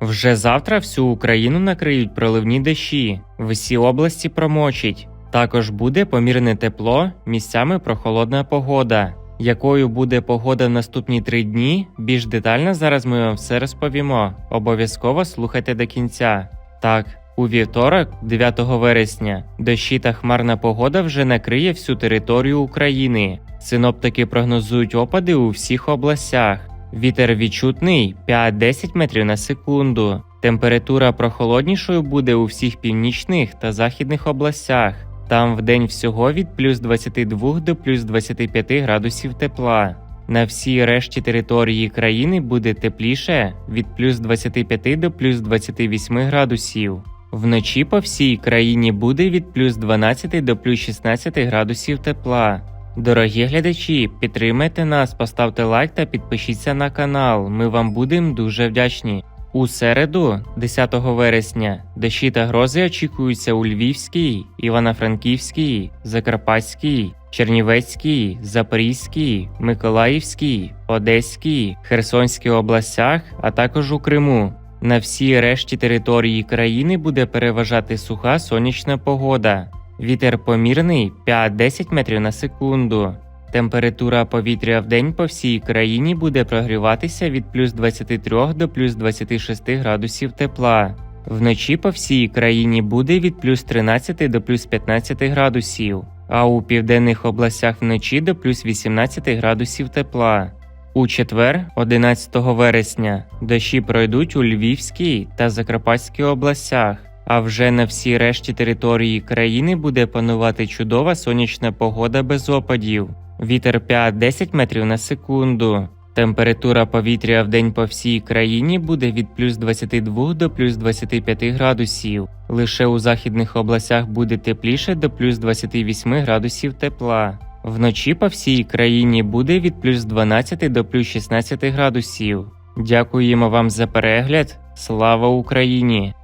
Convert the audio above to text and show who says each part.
Speaker 1: Вже завтра всю Україну накриють проливні дощі, всі області промочить. Також буде помірне тепло, місцями прохолодна погода. Якою буде погода в наступні три дні? Більш детально зараз ми вам все розповімо. Обов'язково слухайте до кінця. Так, у вівторок, 9 вересня, дощі та хмарна погода вже накриє всю територію України. Синоптики прогнозують опади у всіх областях. Вітер відчутний 5-10 метрів на секунду. Температура прохолоднішою буде у всіх північних та західних областях. Там вдень всього від плюс 22 до плюс 25 градусів тепла. На всій решті території країни буде тепліше від плюс 25 до плюс 28 градусів. Вночі по всій країні буде від плюс 12 до плюс 16 градусів тепла. Дорогі глядачі, підтримайте нас, поставте лайк та підпишіться на канал. Ми вам будемо дуже вдячні. У середу, 10 вересня, дощі та грози очікуються у Львівській, Івано-Франківській, Закарпатській, Чернівецькій, Запорізькій, Миколаївській, Одеській, Херсонській областях, а також у Криму. На всій решті території країни буде переважати суха сонячна погода. Вітер помірний 5-10 метрів на секунду. Температура повітря в день по всій країні буде прогріватися від плюс 23 до плюс 26 градусів тепла. Вночі по всій країні буде від плюс 13 до плюс 15 градусів, а у південних областях вночі до плюс 18 градусів тепла. У четвер, 11 вересня, дощі пройдуть у Львівській та Закарпатській областях. А вже на всій решті території країни буде панувати чудова сонячна погода без опадів. Вітер 5-10 метрів на секунду. Температура повітря в день по всій країні буде від плюс 22 до плюс 25 градусів. Лише у західних областях буде тепліше до плюс 28 градусів тепла. Вночі по всій країні буде від плюс 12 до плюс 16 градусів. Дякуємо вам за перегляд. Слава Україні!